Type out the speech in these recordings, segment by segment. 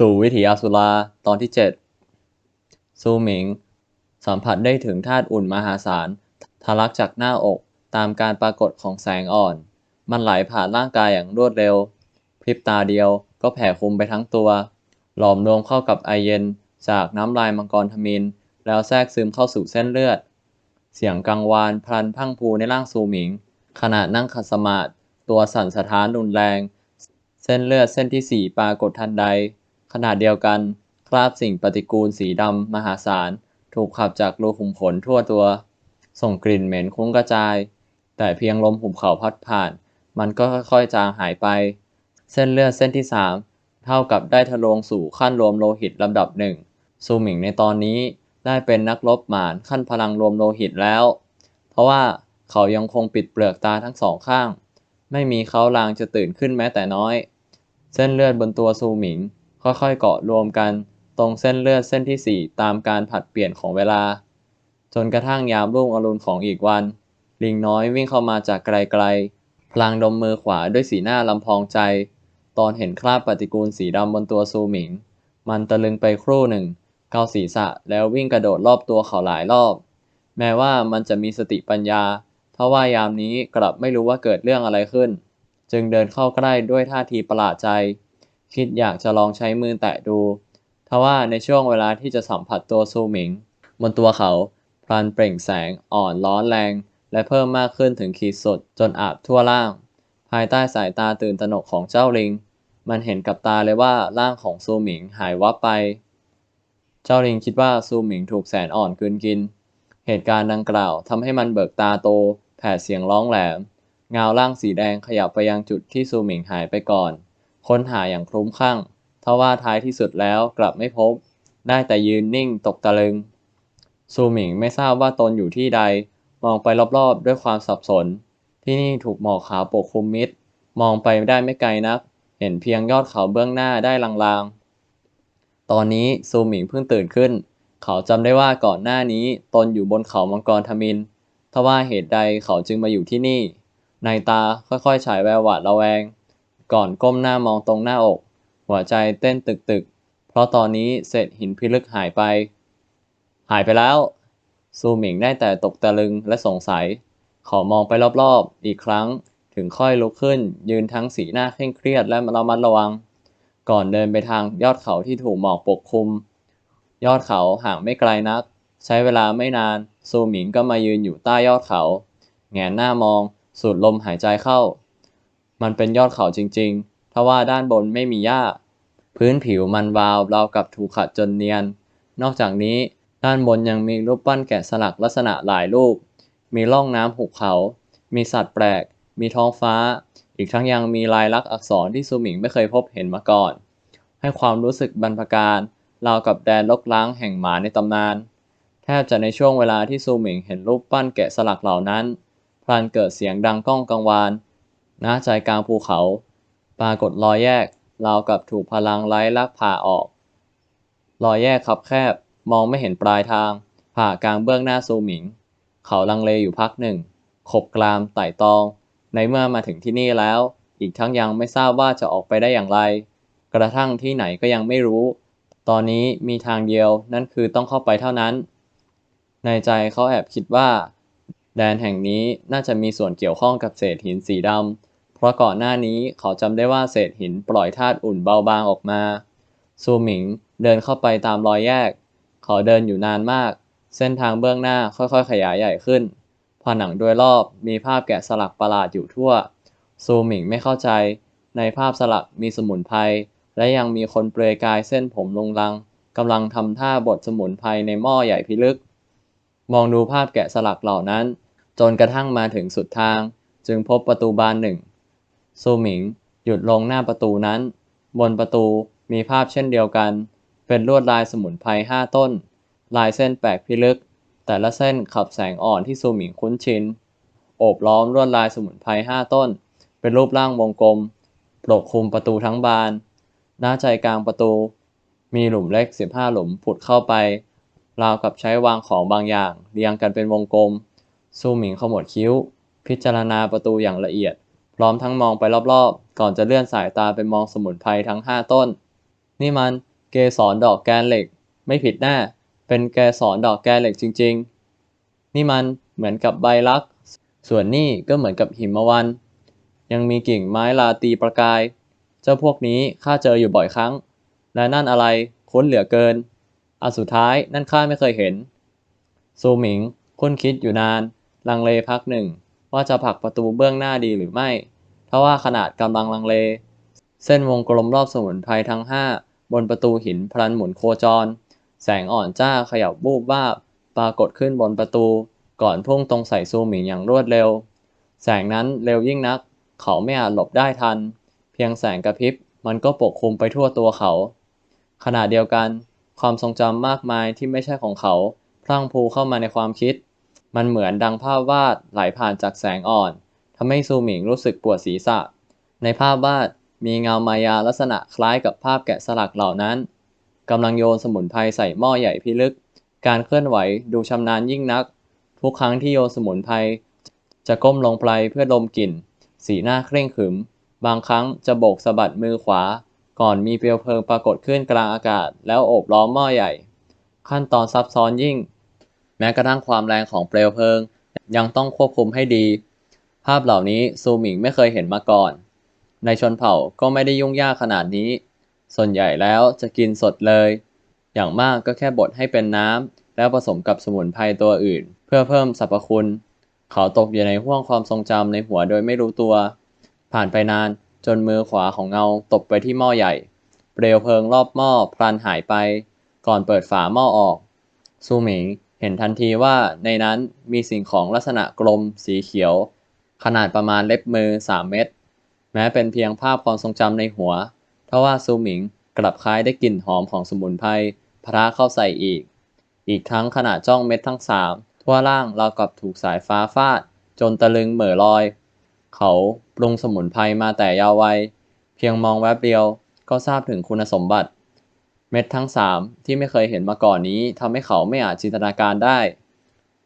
สู่วิถีอสุราตอนที่ 7 ซูหมิง สัมผัสได้ถึงธาตุอุ่นมหาศาล ทะลักจากหน้าอกตามการปรากฏของแสงอ่อน มันไหลผ่านร่างกายอย่างรวดเร็ว พริบตาเดียวก็แผ่คลุมไปทั้งตัว หลอมรวมเข้ากับไอเย็นจากน้ำลายมังกรทมิน แล้วแทรกซึมเข้าสู่เส้นเลือด เสียงกังวานพลันพังพูในร่างซูหมิง ขณะนั่งขัดสมาธิตัวสั่นสะท้านรุนแรง เส้นเลือดเส้นที่สี่ปรากฏทันใด ขณะเดียวกัน คราบสิ่งปฏิกูลสีดำมหาศาล ถูกขับจากรูขุมขนทั่วตัว ส่งกลิ่นเหม็นคุ้งกระจาย แต่เพียงลมหุบเขาพัดผ่าน มันก็ค่อยๆจางหายไป เส้นเลือดเส้นที่สามเท่ากับได้ทะลวงสู่ขั้นรวมโลหิตลำดับหนึ่งซูหมิงในตอนนี้ได้เป็นนักรบหมานขั้นพลังรวมโลหิตแล้ว เพราะว่าเขายังคงปิดเปลือกตาทั้งสองข้าง ไม่มีเขาลางจะตื่นขึ้นแม้แต่น้อย เส้นเลือดบนตัวซูหมิง ค่อยๆ เกาะรวมกันตรงเส้นเลือดเส้นที่สี่ตามการผัดเปลี่ยนของเวลา จนกระทั่งยามรุ่งอรุณของอีกวัน ลิงน้อยวิ่งเข้ามาจากไกลๆ พลางดมมือขวาด้วยสีหน้าลำพองใจ ตอนเห็นคราบปฏิกูลสีดำบนตัวซูหมิง มันตะลึงไปครู่หนึ่ง เกาศีรษะแล้ววิ่งกระโดดรอบตัวเขาหลายรอบ แม้ว่ามันจะมีสติปัญญาทว่ายามนี้กลับไม่รู้ว่าเกิดเรื่องอะไรขึ้น จึงเดินเข้าใกล้ด้วยท่าทีประหลาดใจ คิดอยากจะลองใช้มือแตะดู ทว่าในช่วงเวลาที่จะสัมผัสตัวซูหมิง บนตัวเขาพลันเปล่งแสงอ่อนร้อนแรง และเพิ่มมากขึ้นถึงขีดสุดจนอาบทั่วร่าง ภายใต้สายตาตื่นตระหนกของเจ้าลิง มันเห็นกับตาเลยว่าร่างของซูหมิงหายวับไป เจ้าลิงคิดว่าซูหมิงถูกแสนอ่อนกืนกิน เหตุการณ์ดังกล่าวทำให้มันเบิกตาโต แผดเสียงร้องแหลมเงาร่างสีแดงขยับไปยังจุดที่ซูหมิงหายไปก่อน ค้นหาอย่างคลุ้มคลั่งทว่าท้ายที่สุดแล้วกลับไม่พบ ได้แต่ยืนนิ่งตกตะลึง ซูหมิงไม่ทราบว่าตนอยู่ที่ใด มองไปรอบๆด้วยความสับสน ที่นี่ถูกหมอกขาวปกคลุมมิด มองไปได้ไม่ไกลนัก เห็นเพียงยอดเขาเบื้องหน้าได้ลางๆ ตอนนี้ซูหมิงเพิ่งตื่นขึ้น เขาจำได้ว่าก่อนหน้านี้ตนอยู่บนเขามังกรทมินทว่าเหตุใดเขาจึงมาอยู่ที่นี่ ในตาค่อยๆฉายแววหวาดระแวง ก่อนก้มหน้ามองตรงหน้าอก หัวใจเต้นตึกๆ เพราะตอนนี้เศษหินพิลึกหายไป หายไปแล้ว ซูหมิงได้แต่ตกตะลึงและสงสัยขามองไปรอบๆ อีกครั้งถึงค่อยลุกขึ้น ยืนทั้งสีหน้าเคร่งเครียดและระมัดระวัง ก่อนเดินไปทางยอดเขาที่ถูกหมอกปกคลุม ยอดเขาห่างไม่ไกลนัก ใช้เวลาไม่นาน ซูหมิงก็มายืนอยู่ใต้ยอดเขา แงนหน้ามอง สูดลมหายใจเข้า มันเป็นยอดเขาจริงๆ ทว่าด้านบนไม่มีหญ้า พื้นผิวมันวาวราวกับถูกขัดจนเนียน นอกจากนี้ด้านบนยังมีรูปปั้นแกะสลักลักษณะหลายรูป มีร่องน้ำหุบเขา มีสัตว์แปลก มีท้องฟ้า อีกทั้งยังมีลายลักษณ์อักษรที่ซูหมิงไม่เคยพบเห็นมาก่อน ให้ความรู้สึกบรรพการราวกับแดนลกล้างแห่งหมาในตำนาน แทบจะในช่วงเวลาที่ซูหมิงเห็นรูปปั้นแกะสลักเหล่านั้นพลันเกิดเสียงดังก้องกังวาน ณใจกลางภูเขา ปรากฏรอยแยกราวกับถูกพลังไร้ลักผ่าออก รอยแยกคับแคบ มองไม่เห็นปลายทาง ผ่ากลางเบื้องหน้าซูหมิง เขาลังเลอยู่พักหนึ่ง ขบกรามไต่ตอง ในเมื่อมาถึงที่นี่แล้ว อีกทั้งยังไม่ทราบว่าจะออกไปได้อย่างไร กระทั่งที่ไหนก็ยังไม่รู้ ตอนนี้มีทางเดียวนั่นคือต้องเข้าไปเท่านั้น ในใจเขาแอบคิดว่า แดนแห่งนี้น่าจะมีส่วนเกี่ยวข้องกับเศษหินสีดำ เพราะก่อนหน้านี้เขาจำได้ว่าเศษหินปล่อยธาตุอุ่นเบาบางออกมา ซูหมิงเดินเข้าไปตามรอยแยก เขาเดินอยู่นานมาก เส้นทางเบื้องหน้าค่อยๆ ขยายใหญ่ขึ้น ผนังโดยรอบมีภาพแกะสลักประหลาดอยู่ทั่ว ซูหมิงไม่เข้าใจ ในภาพสลักมีสมุนไพร และยังมีคนเปลือยกายเส้นผมลงลังกำลังทำท่าบทสมุนไพรในหม้อใหญ่พิลึก มองดูภาพแกะสลักเหล่านั้น จนกระทั่งมาถึงสุดทาง จึงพบประตูบานหนึ่งซูหมิงหยุดลงหน้าประตูนั้น บนประตูมีภาพเช่นเดียวกัน เป็นลวดลายสมุนไพรห้าต้น ลายเส้นแปลกพิลึก แต่ละเส้นขับแสงอ่อนที่ซูหมิงคุ้นชิน โอบล้อมลวดลายสมุนไพรห้าต้น เป็นรูปร่างวงกลมปกคลุมประตูทั้งบาน หน้าใจกลางประตู มีหลุมเล็ก 15 หลุมผุดเข้าไป ราวกับใช้วางของบางอย่าง เรียงกันเป็นวงกลม ซูหมิงขมวดคิ้ว พิจารณาประตูอย่างละเอียด พร้อมทั้งมองไปรอบๆ ก่อนจะเลื่อนสายตาไปมองสมุนไพรทั้ง5ต้น นี่มันเกสรดอกแกนเหล็ก ไม่ผิดแน่เป็นเกสรดอกแกนเหล็กจริง ๆ นี่มันเหมือนกับใบลัก ส่วนนี่ก็เหมือนกับหิมวัน ยังมีกิ่งไม้ลาตีประกาย เจ้าพวกนี้ข้าเจออยู่บ่อยครั้ง และนั่นอะไรค้นเหลือเกินอันสุดท้ายนั่นข้าไม่เคยเห็นซูหมิงคุ้นคิดอยู่นาน ลังเลพักหนึ่ง ว่าจะผลักประตูเบื้องหน้าดีหรือไม่ทว่าขนาดกำลังลังเล เส้นวงกลมรอบสมุนไพรทั้งห้าบนประตูหินพลันหมุนโคจร แสงอ่อนจ้าขยับบูบวาบปรากฏขึ้นบนประตู ก่อนพุ่งตรงใส่ซูหมิงอย่างรวดเร็ว แสงนั้นเร็วยิ่งนัก เขาไม่อาจหลบได้ทัน เพียงแสงกระพริบมันก็ปกคลุมไปทั่วตัวเขา ขณะเดียวกัน ความทรงจำมากมายที่ไม่ใช่ของเขาพลั่งพูเข้ามาในความคิด มันเหมือนดังภาพวาดไหลผ่านจากแสงอ่อนทำให้ซูหมิงรู้สึกปวดศีรษะ ในภาพวาดมีเงามายาลักษณะคล้ายกับภาพแกะสลักเหล่านั้นกำลังโยนสมุนไพรใส่หม้อใหญ่พิลึก การเคลื่อนไหวดูชำนาญยิ่งนัก ทุกครั้งที่โยนสมุนไพรจะก้มลงไปเพื่อดมกลิ่น สีหน้าเคร่งขรึม บางครั้งจะโบกสะบัดมือขวา ก่อนมีเปลวเพลิงปรากฏขึ้นกลางอากาศ แล้วโอบล้อมหม้อใหญ่ ขั้นตอนซับซ้อนยิ่ง แม้กระทั่งความแรงของเปลวเพลิง ยังต้องควบคุมให้ดี ภาพเหล่านี้ซูหมิงไม่เคยเห็นมาก่อน ในชนเผ่าก็ไม่ได้ยุ่งยากขนาดนี้ ส่วนใหญ่แล้วจะกินสดเลย อย่างมากก็แค่บดให้เป็นน้ำแล้วผสมกับสมุนไพรตัวอื่น เพื่อเพิ่มสรรพคุณ เขาตกอยู่ในห้วงความทรงจำในหัวโดยไม่รู้ตัว ผ่านไปนานจนมือขวาของเงาตกไปที่หม้อใหญ่ เปลวเพลิงรอบหม้อพลันหายไป ก่อนเปิดฝาหม้อออก ซูหมิง เห็นทันทีว่าในนั้นมีสิ่งของลักษณะกลมสีเขียว ขนาดประมาณเล็บมือ 3 เม็ดแม้เป็นเพียงภาพความทรงจำในหัวทว่าซูหมิงกลับคล้ายได้กลิ่นหอมของสมุนไพรพระเข้าใส่อีก อีกทั้งขณะจ้องเม็ดทั้งสามทั่วร่างเรากับถูกสายฟ้าฟาด จนตะลึงเหม่อลอย เขาปรุงสมุนไพรมาแต่ยาววัย เพียงมองแวบเดียวก็ทราบถึงคุณสมบัติ เม็ดทั้งสามที่ไม่เคยเห็นมาก่อนนี้ทำให้เขาไม่อาจจินตนาการได้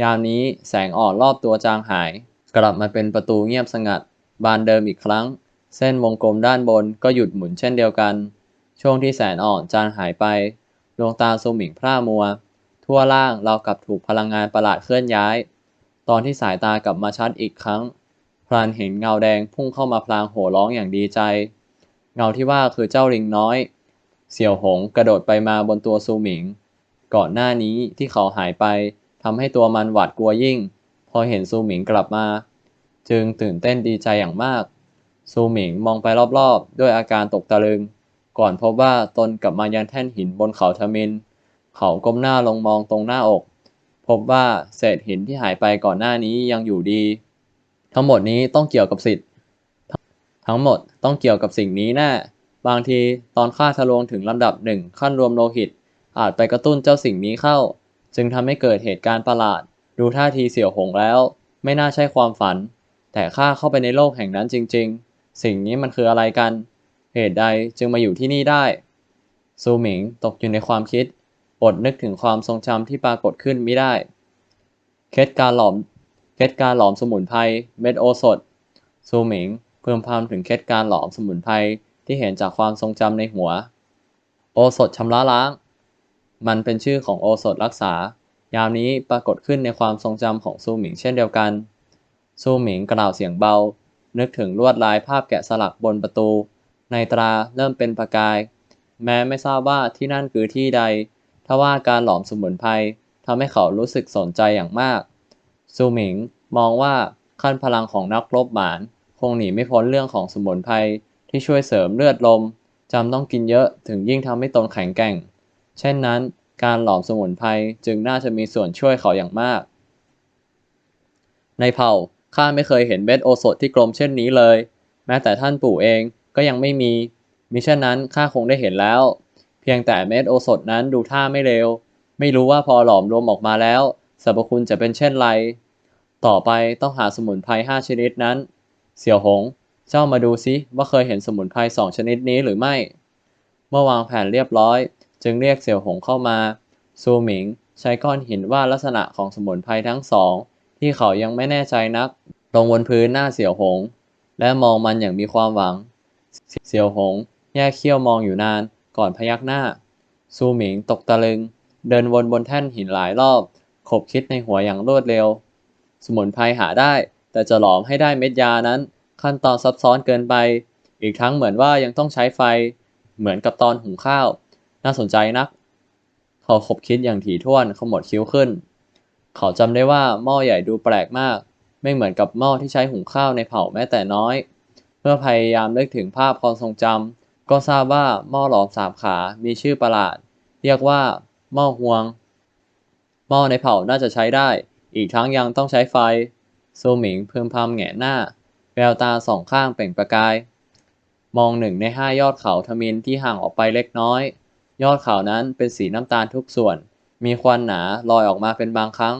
ยามนี้แสงอ่อนรอบตัวจางหาย กลับมาเป็นประตูเงียบสงัด บานเดิมอีกครั้ง เส้นวงกลมด้านบนก็หยุดหมุนเช่นเดียวกัน ช่วงที่แสงอ่อนจางหายไป ดวงตาซูมิงพร่ามัว ทั่วล่างเราวกับถูกพลังงานประหลาดเคลื่อนย้าย ตอนที่สายตากลับมาชัดอีกครั้ง พรานเห็นเงาแดงพุ่งเข้ามาพลางโห่ร้องอย่างดีใจ เงาที่ว่าคือเจ้าลิงน้อย เสี่ยวหงกระโดดไปมาบนตัวซูหมิง ก่อนหน้านี้ที่เขาหายไปทำให้ตัวมันหวาดกลัวยิ่ง พอเห็นซูหมิงกลับมา จึงตื่นเต้นดีใจอย่างมาก ซูหมิงมองไปรอบๆ ด้วยอาการตกตะลึง ก่อนพบว่าตนกลับมายังแท่นหินบนเขาทมิน เขาก้มหน้าลงมองตรงหน้าอก พบว่าเศษหินที่หายไปก่อนหน้านี้ยังอยู่ดี ทั้งหมดนี้ต้องเกี่ยวกับสิทธิ์ ทั้งหมดต้องเกี่ยวกับสิ่งนี้แน่ บางทีตอนข้าทะลวงถึงลำดับหนึ่งขั้นรวมโลหิต อาจไปกระตุ้นเจ้าสิ่งนี้เข้า จึงทำให้เกิดเหตุการณ์ประหลาด ดูท่าทีเสี่ยวหงแล้ว ไม่น่าใช่ความฝัน แต่ข้าเข้าไปในโลกแห่งนั้นจริง ๆ สิ่งนี้มันคืออะไรกัน เหตุใดจึงมาอยู่ที่นี่ได้ซูหมิงตกอยู่ในความคิดอดนึกถึงความทรงจำที่ปรากฏขึ้นไม่ได้ เคล็ดการหลอม เคล็ดการหลอมสมุนไพรเม็ดโอสถซูหมิงเพิ่มพามถึงเคล็ดการหลอมสมุนไพร ที่เห็นจากความทรงจำในหัว โอสถชำระล้าง มันเป็นชื่อของโอสถรักษา ยามนี้ปรากฏขึ้นในความทรงจำของซูหมิงเช่นเดียวกัน ซูหมิงกล่าวเสียงเบา นึกถึงลวดลายภาพแกะสลักบนประตู ในตราเริ่มเป็นประกาย แม้ไม่ทราบว่าที่นั่นคือที่ใดทว่าการหลอมสมุนไพรทำให้เขารู้สึกสนใจอย่างมาก ซูหมิงมองว่าขั้นพลังของนักรบหมาน คงหนีไม่พ้นเรื่องของสมุนไพร ที่ช่วยเสริมเลือดลมจำต้องกินเยอะถึงยิ่งทำให้ตนแข็งแกร่ง เช่นนั้น การหลอมสมุนไพรจึงน่าจะมีส่วนช่วยเขาอย่างมาก ในเผ่าข้าไม่เคยเห็นเม็ดโอสถที่กลมเช่นนี้เลย แม้แต่ท่านปู่เองก็ยังไม่มีมิฉะนั้นข้าคงได้เห็นแล้ว เพียงแต่เม็ดโอสถนั้นดูท่าไม่เร็วไม่รู้ว่าพอหลอมรวมออกมาแล้วสรรพคุณจะเป็นเช่นไร ต่อไปต้องหาสมุนไพรห้าชนิดนั้น เสี่ยวหง เจ้ามาดูซิว่าเคยเห็นสมุนไพรสองชนิดนี้หรือไม่ เมื่อวางแผนเรียบร้อย จึงเรียกเสี่ยวหงเข้ามาซูหมิงใช้ก้อนหินวาดลักษณะของสมุนไพรทั้งสองที่เขายังไม่แน่ใจนัก ลงบนพื้นหน้าเสี่ยวหง และมองมันอย่างมีความหวัง เสี่ยวหงแยกเขี้ยวมองอยู่นานก่อนพยักหน้า ซูหมิงตกตะลึง เดินวนบนแท่นหินหลายรอบ ขบคิดในหัวอย่างรวดเร็ว สมุนไพรหาได้ แต่จะหลอมให้ได้เม็ดยานั้น ขั้นตอนซับซ้อนเกินไป อีกทั้งเหมือนว่ายังต้องใช้ไฟเหมือนกับตอนหุงข้าว น่าสนใจนัก เขาขบคิดอย่างถี่ถ้วนขมวดคิ้วขึ้น เขาจำได้ว่าหม้อใหญ่ดูแปลกมาก ไม่เหมือนกับหม้อที่ใช้หุงข้าวในเผ่าแม้แต่น้อย เมื่อพยายามนึกถึงภาพความทรงจำก็ทราบว่าหม้อหลอมสามขา มีชื่อประหลาด เรียกว่าหม้อฮวง หม้อในเผ่าน่าจะใช้ได้ อีกทั้งยังต้องใช้ไฟซูหมิงเพึมพำแหงหน้า แววตาสองข้างเปล่งประกาย มองหนึ่งในห้ายอดเขาทมินที่ห่างออกไปเล็กน้อย ยอดเขานั้นเป็นสีน้ำตาลทุกส่วน มีควันหนาลอยออกมาเป็นบางครั้ง